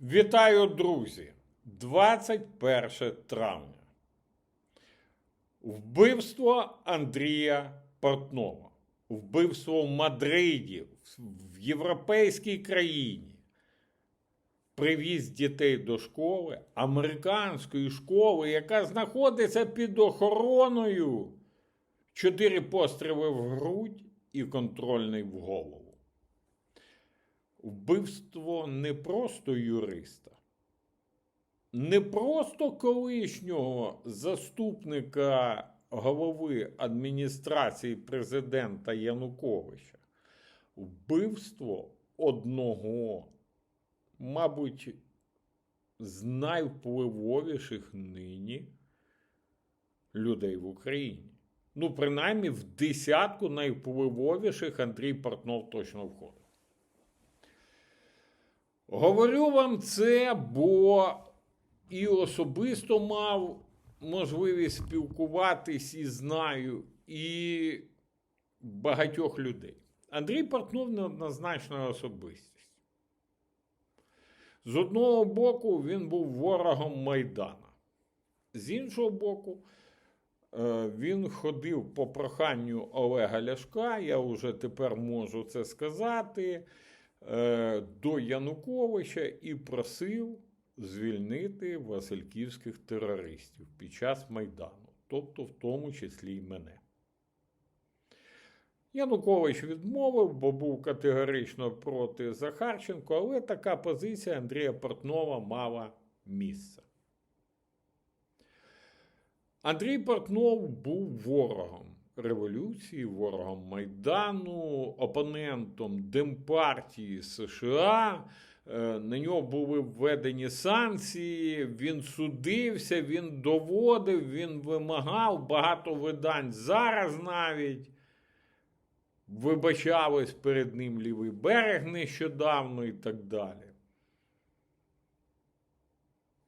Вітаю, друзі! 21 травня. Вбивство Андрія Портнова. Вбивство в Мадриді, в європейській країні. Привіз дітей до школи, американської школи, яка знаходиться під охороною. Чотири постріли в грудь і контрольний в голову. Вбивство не просто юриста, не просто колишнього заступника голови адміністрації президента Януковича, вбивство одного, мабуть, з найвпливовіших нині людей в Україні. Ну, принаймні, в десятку найвпливовіших Андрій Портнов точно входить. Говорю вам це, бо і особисто мав можливість спілкуватись і знаю, і багатьох людей. Андрій Портнов неоднозначна особистість. З одного боку, він був ворогом Майдана. З іншого боку, е, він ходив по проханню Олега Ляшка, я вже тепер можу це сказати до Януковича і просив звільнити васильківських терористів під час Майдану, тобто в тому числі й мене. Янукович відмовив, бо був категорично проти Захарченко, але така позиція Андрія Портнова мала місце. Андрій Портнов був ворогом революції, ворогом Майдану, опонентом Демпартії США. Е, На нього були введені санкції, він судився, він доводив, він вимагав багато видань зараз навіть. Вибачались перед ним лівий берег нещодавно і так далі.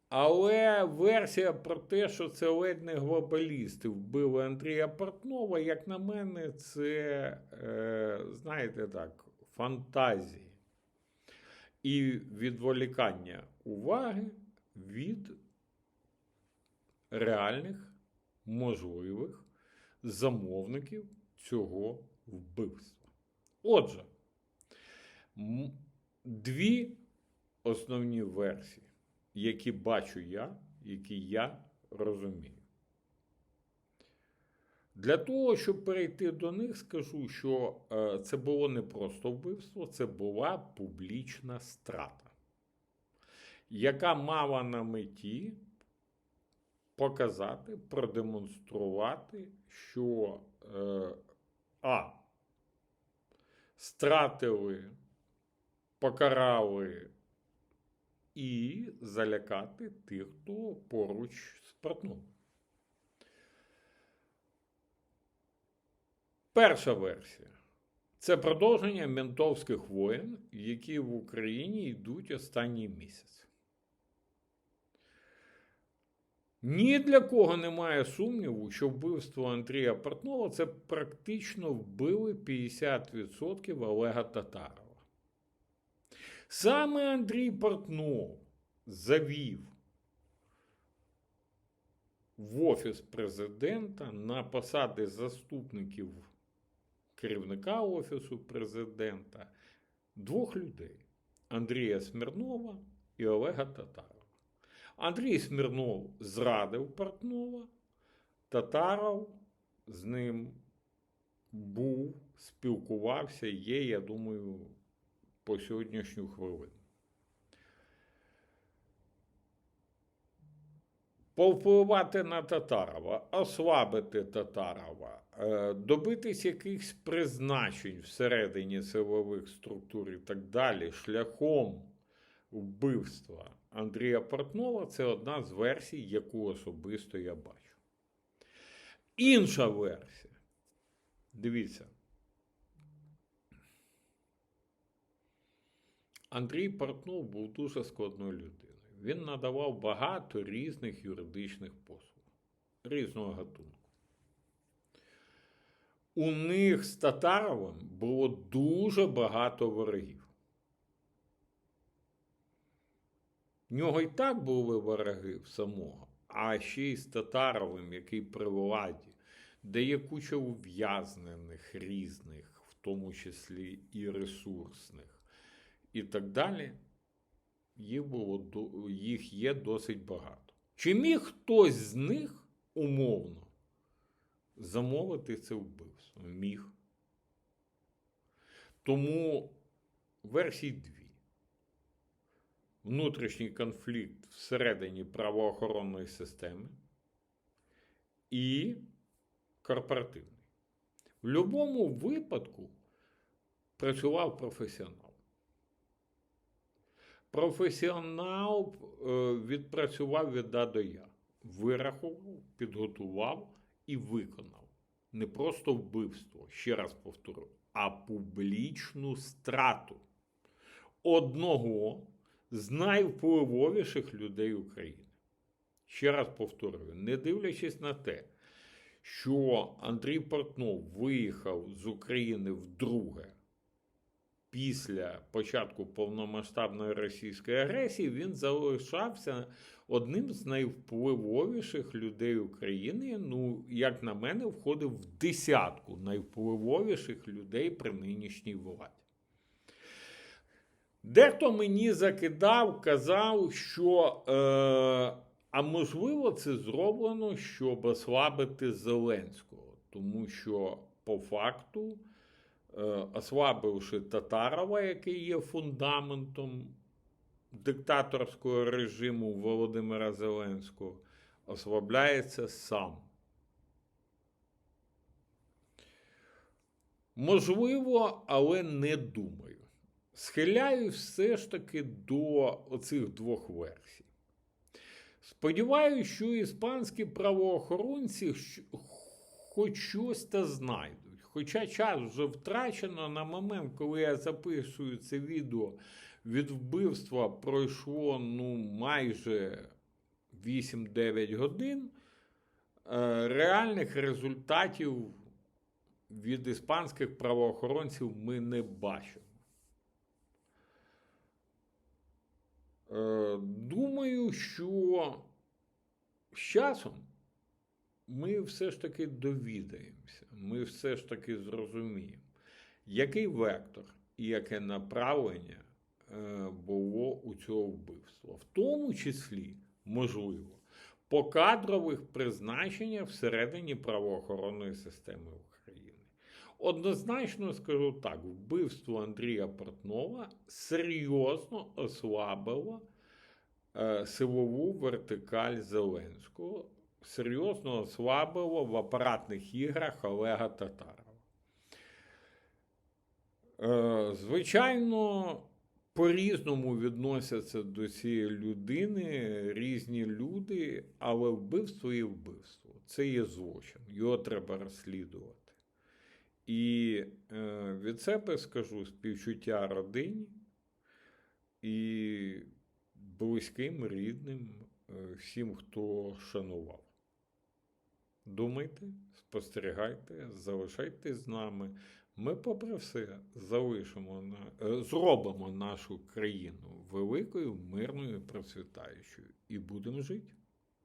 Але версія про те, що це ледь не глобалісти вбили Андрія Портнова, як на мене, це, е, знаєте так, фантазії і відволікання уваги від реальних можливих замовників цього вбивства. Отже, дві основні версії які бачу я, які я розумію. Для того, щоб перейти до них, скажу, що е, це було не просто вбивство, це була публічна страта, яка мала на меті показати, продемонструвати, що е, А. Стратили, покарали і залякати тих, хто поруч з Портновим. Перша версія це продовження ментовських воєн, які в Україні йдуть останній місяць. Ні для кого немає сумніву, що вбивство Андрія Портнова це практично вбили 50% Олега Татарова. Саме Андрій Портнов завів в Офіс президента на посади заступників керівника Офісу президента двох людей Андрія Смірнова і Олега Татарова. Андрій Смірнов зрадив Портнова, Татаров з ним був, спілкувався, є, я думаю, по сьогоднішню хвилину. Повпливати на Татарова, ослабити Татарова, е, добитись якихось призначень всередині силових структур і так далі, шляхом вбивства Андрія Портнова це одна з версій, яку особисто я бачу. Інша версія. Дивіться. Андрій Портнов був дуже складною людиною. Він надавав багато різних юридичних послуг, різного гатунку. У них з Татаровим було дуже багато ворогів. В нього і так були вороги в самого, а ще й з Татаровим, який при владі, де є куча ув'язнених різних, в тому числі і ресурсних, і так далі. Їх, було, їх є досить багато. Чи міг хтось з них умовно замовити це вбивство? Міг. Тому версій дві. Внутрішній конфлікт всередині правоохоронної системи і корпоративний. В будь-якому випадку працював професіонал. Професіонал е, відпрацював від А до Я. Вирахував, підготував і виконав. Не просто вбивство, ще раз повторю, а публічну страту одного з найвпливовіших людей України. Ще раз повторюю, не дивлячись на те, що Андрій Портнов виїхав з України вдруге після початку повномасштабної російської агресії, він залишався одним з найвпливовіших людей України. Ну, як на мене, входив в десятку найвпливовіших людей при нинішній владі. Дехто мені закидав, казав, що е, а можливо це зроблено, щоб ослабити Зеленського, тому що по факту, ослабивши Татарова, який є фундаментом диктаторського режиму Володимира Зеленського, ослабляється сам. Можливо, але не думаю. Схиляюсь все ж таки до оцих двох версій. Сподіваюся, що іспанські правоохоронці хоч щось та знайдуть. Хоча час вже втрачено на момент, коли я записую це відео, від вбивства пройшло ну, майже 8-9 годин. Е, Реальних результатів від іспанських правоохоронців ми не бачимо. Е, Думаю, що з часом ми все ж таки довідаємося, ми все ж таки зрозуміємо, який вектор і яке направлення е, було у цього вбивства, в тому числі, можливо, по кадрових призначеннях всередині правоохоронної системи України. Однозначно скажу так: вбивство Андрія Портнова серйозно ослабило е, силову вертикаль Зеленського, серйозно ослабило в апаратних іграх Олега Татарова. Е, звичайно, по-різному відносяться до цієї людини різні люди, але вбивство є вбивство. Це є злочин. Його треба розслідувати. І е, від себе скажу співчуття родині і близьким, рідним, е, всім, хто шанував. Думайте, спостерігайте, залишайтесь з нами. Ми, попри все, залишимо на, е, зробимо нашу країну великою, мирною, процвітаючою і будемо жити.